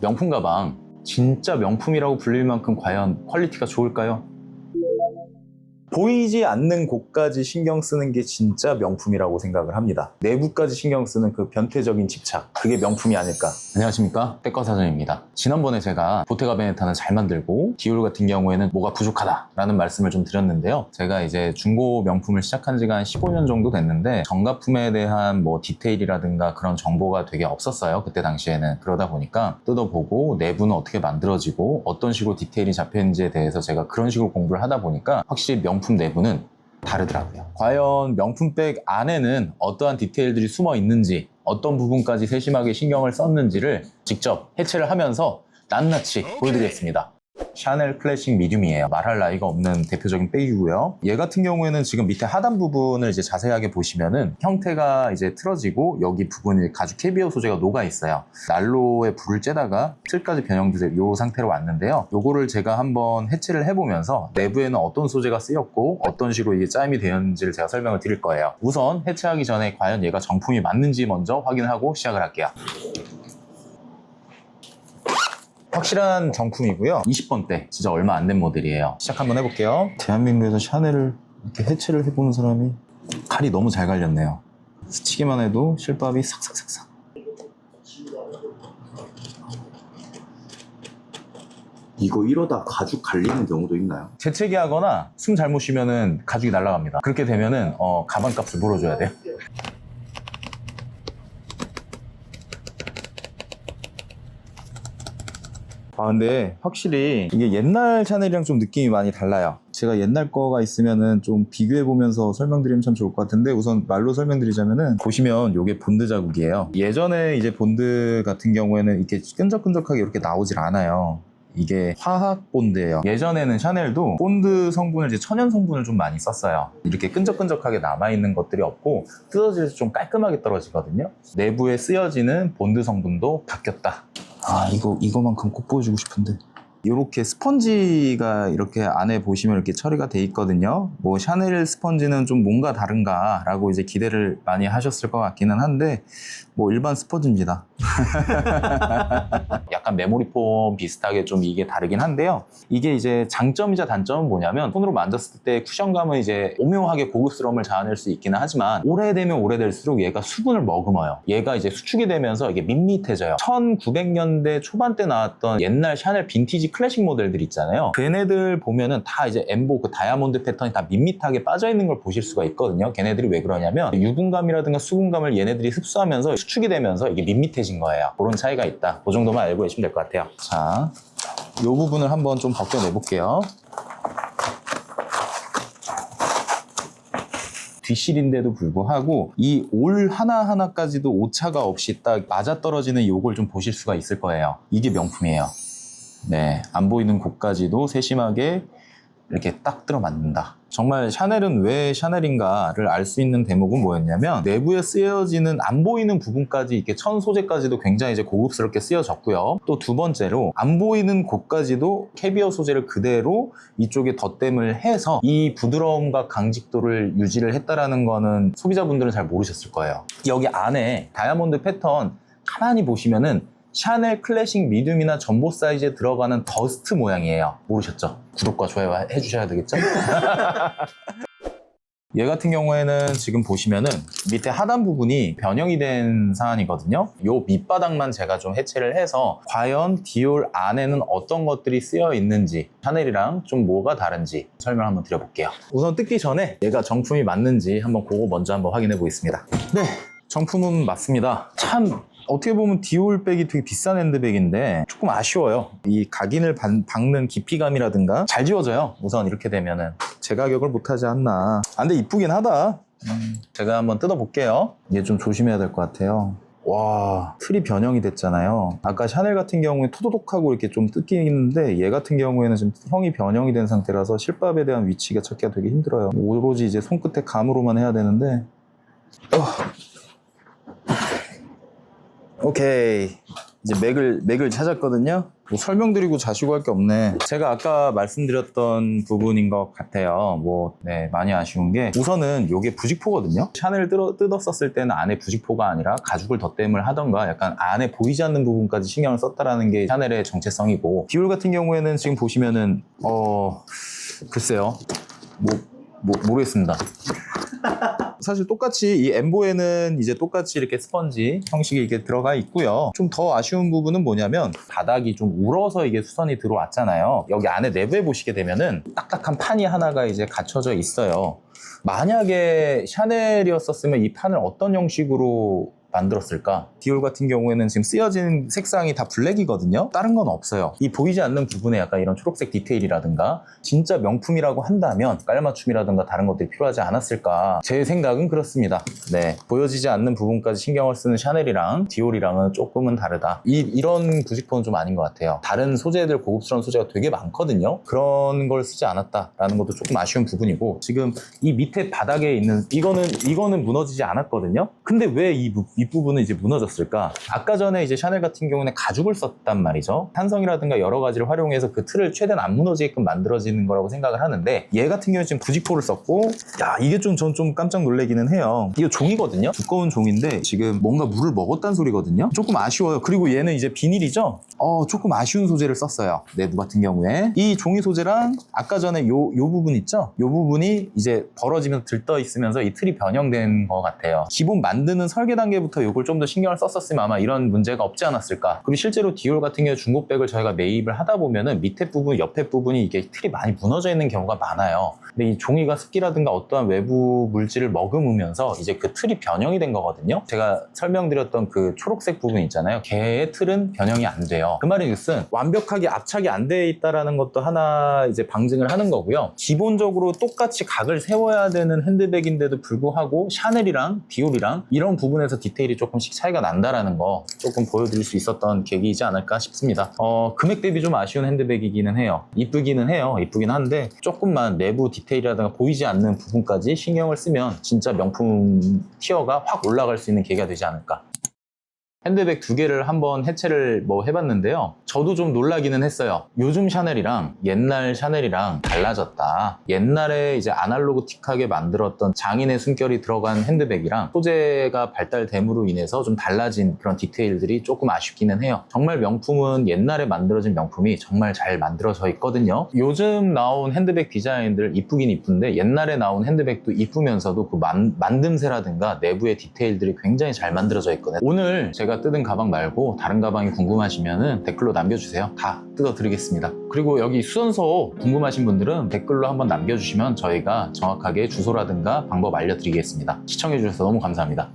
명품 가방 진짜 명품이라고 불릴 만큼 과연 퀄리티가 좋을까요? 보이지 않는 곳까지 신경 쓰는 게 진짜 명품이라고 생각을 합니다. 내부까지 신경 쓰는 그 변태적인 집착, 그게 명품이 아닐까. 안녕하십니까? 떼꺼사전입니다. 지난번에 제가 보테가 베네타는 잘 만들고 디올 같은 경우에는 뭐가 부족하다라는 말씀을 좀 드렸는데요. 제가 이제 중고 명품을 시작한 지가 한 15년 정도 됐는데 정가품에 대한 뭐 디테일이라든가 그런 정보가 되게 없었어요. 그때 당시에는. 그러다 보니까 뜯어보고 내부는 어떻게 만들어지고 어떤 식으로 디테일이 잡혀 있는지에 대해서 제가 그런 식으로 공부를 하다 보니까 확실히 명품 내부는 다르더라고요. 과연 명품백 안에는 어떠한 디테일들이 숨어 있는지, 어떤 부분까지 세심하게 신경을 썼는지를 직접 해체를 하면서 낱낱이 보여드리겠습니다. 샤넬 클래식 미디움이에요. 말할 나이가 없는 대표적인 백이고요. 얘 같은 경우에는 지금 밑에 하단 부분을 이제 자세하게 보시면은 형태가 이제 틀어지고 여기 부분이 가죽 캐비어 소재가 녹아 있어요. 난로에 불을 쬐다가 틀까지 변형돼서 이 상태로 왔는데요. 요거를 제가 한번 해체를 해보면서 내부에는 어떤 소재가 쓰였고 어떤 식으로 이게 짜임이 되었는지를 제가 설명을 드릴 거예요. 우선 해체하기 전에 과연 얘가 정품이 맞는지 먼저 확인하고 시작을 할게요. 확실한 정품이고요. 20번대. 진짜 얼마 안 된 모델이에요. 시작 한번 해볼게요. 대한민국에서 샤넬을 이렇게 해체를 해보는 사람이 칼이 너무 잘 갈렸네요. 스치기만 해도 실밥이 삭삭삭삭. 이거 이러다 가죽 갈리는 경우도 있나요? 재채기 하거나 숨 잘못 쉬면은 가죽이 날아갑니다. 그렇게 되면은 어, 가방값을 물어줘야 돼요. 아 근데 확실히 이게 옛날 샤넬이랑 좀 느낌이 많이 달라요. 제가 옛날 거가 있으면은 좀 비교해 보면서 설명드리면 참 좋을 것 같은데 우선 말로 설명드리자면은 보시면 이게 본드 자국이에요. 예전에 이제 본드 같은 경우에는 이렇게 끈적끈적하게 이렇게 나오질 않아요. 이게 화학 본드예요. 예전에는 샤넬도 본드 성분을 이제 천연 성분을 좀 많이 썼어요. 이렇게 끈적끈적하게 남아 있는 것들이 없고 뜯어질 때좀 깔끔하게 떨어지거든요. 내부에 쓰여지는 본드 성분도 바뀌었다. 아 이거 이거만큼 꼭 보여주고 싶은데. 이렇게 스펀지가 이렇게 안에 보시면 이렇게 처리가 돼 있거든요. 뭐 샤넬 스펀지는 좀 뭔가 다른가라고 이제 기대를 많이 하셨을 것 같기는 한데 뭐 일반 스펀지입니다. 약간 메모리 폼 비슷하게 좀 이게 다르긴 한데요. 이게 이제 장점이자 단점은 뭐냐면 손으로 만졌을 때 쿠션감은 이제 오묘하게 고급스러움을 자아낼 수 있기는 하지만 오래되면 오래될수록 얘가 수분을 머금어요. 얘가 이제 수축이 되면서 이게 밋밋해져요. 1900년대 초반 때 나왔던 옛날 샤넬 빈티지 클래식 모델들 있잖아요. 걔네들 보면은 다 이제 엠보 그 다이아몬드 패턴이 다 밋밋하게 빠져 있는 걸 보실 수가 있거든요. 걔네들이 왜 그러냐면 유분감이라든가 수분감을 얘네들이 흡수하면서 수축이 되면서 이게 밋밋해진 거예요. 그런 차이가 있다. 그 정도만 알고 계시면 될 것 같아요. 자, 이 부분을 한번 좀 벗겨내 볼게요. 뒷실인데도 불구하고 이 올 하나하나까지도 오차가 없이 딱 맞아떨어지는 요걸 좀 보실 수가 있을 거예요. 이게 명품이에요. 네, 안 보이는 곳까지도 세심하게 이렇게 딱 들어맞는다. 정말 샤넬은 왜 샤넬인가를 알 수 있는 대목은 뭐였냐면 내부에 쓰여지는 안 보이는 부분까지 이렇게 천 소재까지도 굉장히 이제 고급스럽게 쓰여졌고요. 또 두 번째로 안 보이는 곳까지도 캐비어 소재를 그대로 이쪽에 덧댐을 해서 이 부드러움과 강직도를 유지를 했다라는 거는 소비자분들은 잘 모르셨을 거예요. 여기 안에 다이아몬드 패턴 가만히 보시면은 샤넬 클래식 미디움이나 전보 사이즈에 들어가는 더스트 모양이에요. 모르셨죠? 구독과 좋아요 해주셔야 되겠죠? 얘 같은 경우에는 지금 보시면은 밑에 하단 부분이 변형이 된 사안이거든요. 요 밑바닥만 제가 좀 해체를 해서 과연 디올 안에는 어떤 것들이 쓰여 있는지 샤넬이랑 좀 뭐가 다른지 설명 한번 드려볼게요. 우선 뜯기 전에 얘가 정품이 맞는지 한번 그거 먼저 한번 확인해 보겠습니다. 네, 정품은 맞습니다. 참 어떻게 보면 디올백이 되게 비싼 핸드백인데 조금 아쉬워요. 이 각인을 반- 박는 깊이감이라든가 잘 지워져요. 우선 이렇게 되면은 제 가격을 못하지 않나. 아, 근데 이쁘긴 하다. 음, 제가 한번 뜯어볼게요. 얘 좀 조심해야 될 것 같아요. 와, 틀이 변형이 됐잖아요. 아까 샤넬 같은 경우에 토도독하고 이렇게 좀 뜯기는데 얘 같은 경우에는 지금 형이 변형이 된 상태라서 실밥에 대한 위치가 찾기가 되게 힘들어요. 오로지 이제 손끝에 감으로만 해야 되는데. 어. 오케이. 이제 맥을 맥을 찾았거든요. 뭐 설명드리고 자시고 할 게 없네. 제가 아까 말씀드렸던 부분인 것 같아요. 뭐, 네, 많이 아쉬운 게 우선은 이게 부직포거든요. 샤넬을 뜯어, 뜯었었을 때는 안에 부직포가 아니라 가죽을 덧댐을 하던가 약간 안에 보이지 않는 부분까지 신경을 썼다라는 게 샤넬의 정체성이고 디올 같은 경우에는 지금 보시면은 어 글쎄요, 뭐, 뭐 모르겠습니다. 사실 똑같이 이 엠보에는 이제 똑같이 이렇게 스펀지 형식이 이렇게 들어가 있고요. 좀 더 아쉬운 부분은 뭐냐면 바닥이 좀 울어서 이게 수선이 들어왔잖아요. 여기 안에 내부에 보시게 되면은 딱딱한 판이 하나가 이제 갖춰져 있어요. 만약에 샤넬이었었으면 이 판을 어떤 형식으로 만들었을까? 디올 같은 경우에는 지금 쓰여진 색상이 다 블랙이거든요. 다른 건 없어요. 이 보이지 않는 부분에 약간 이런 초록색 디테일이라든가 진짜 명품이라고 한다면 깔맞춤이라든가 다른 것들이 필요하지 않았을까? 제 생각은 그렇습니다. 네. 보여지지 않는 부분까지 신경을 쓰는 샤넬이랑 디올이랑은 조금은 다르다. 이, 이런 부직포는 좀 아닌 것 같아요. 다른 소재들 고급스러운 소재가 되게 많거든요. 그런 걸 쓰지 않았다라는 것도 조금 아쉬운 부분이고 지금 이 밑에 바닥에 있는 이거는 이거는 무너지지 않았거든요. 근데 왜이 윗부분은 이제 무너졌을까? 아까 전에 이제 샤넬 같은 경우는 가죽을 썼단 말이죠. 탄성이라든가 여러 가지를 활용해서 그 틀을 최대한 안 무너지게끔 만들어지는 거라고 생각을 하는데 얘 같은 경우는 지금 부직포를 썼고 야 이게 좀 전좀 깜짝 놀래기는 해요. 이거 종이거든요. 두꺼운 종인데 지금 뭔가 물을 먹었다는 소리거든요. 조금 아쉬워요. 그리고 얘는 이제 비닐이죠. 어 조금 아쉬운 소재를 썼어요. 내부 같은 경우에 이 종이 소재랑 아까 전에 요, 요 부분 있죠? 요 부분이 이제 벌어지면서 들떠 있으면서 이 틀이 변형된 것 같아요. 기본 만드는 설계 단계부터 요걸 좀 더 신경을 썼었으면 아마 이런 문제가 없지 않았을까. 그리고 실제로 디올 같은 경우 중고백을 저희가 매입을 하다 보면은 밑에 부분, 옆에 부분이 이게 틀이 많이 무너져 있는 경우가 많아요. 근데 이 종이가 습기라든가 어떠한 외부 물질을 머금으면서 이제 그 틀이 변형이 된 거거든요. 제가 설명드렸던 그 초록색 부분 있잖아요. 걔의 틀은 변형이 안 돼요. 그 말인 즉슨 완벽하게 압착이 안 돼 있다라는 것도 하나 이제 방증을 하는 거고요. 기본적으로 똑같이 각을 세워야 되는 핸드백인데도 불구하고 샤넬이랑 디올이랑 이런 부분에서 디테일 이 조금씩 차이가 난다라는 거 조금 보여드릴 수 있었던 계기이지 않을까 싶습니다. 어, 금액 대비 좀 아쉬운 핸드백이기는 해요. 이쁘기는 해요. 이쁘긴 한데 조금만 내부 디테일이라든가 보이지 않는 부분까지 신경을 쓰면 진짜 명품 티어가 확 올라갈 수 있는 계기가 되지 않을까. 핸드백 두 개를 한번 해체를 뭐 해봤는데요. 저도 좀 놀라기는 했어요. 요즘 샤넬이랑 옛날 샤넬이랑 달라졌다. 옛날에 이제 아날로그틱하게 만들었던 장인의 숨결이 들어간 핸드백이랑 소재가 발달됨으로 인해서 좀 달라진 그런 디테일들이 조금 아쉽기는 해요. 정말 명품은 옛날에 만들어진 명품이 정말 잘 만들어져 있거든요. 요즘 나온 핸드백 디자인들 이쁘긴 이쁜데 옛날에 나온 핸드백도 이쁘면서도 그 만, 만듦새라든가 내부의 디테일들이 굉장히 잘 만들어져 있거든요. 오늘 제가 뜯은 가방 말고 다른 가방이 궁금하시면 댓글로 남겨주세요. 다 뜯어드리겠습니다. 그리고 여기 수선소 궁금하신 분들은 댓글로 한번 남겨주시면 저희가 정확하게 주소라든가 방법 알려드리겠습니다. 시청해주셔서 너무 감사합니다.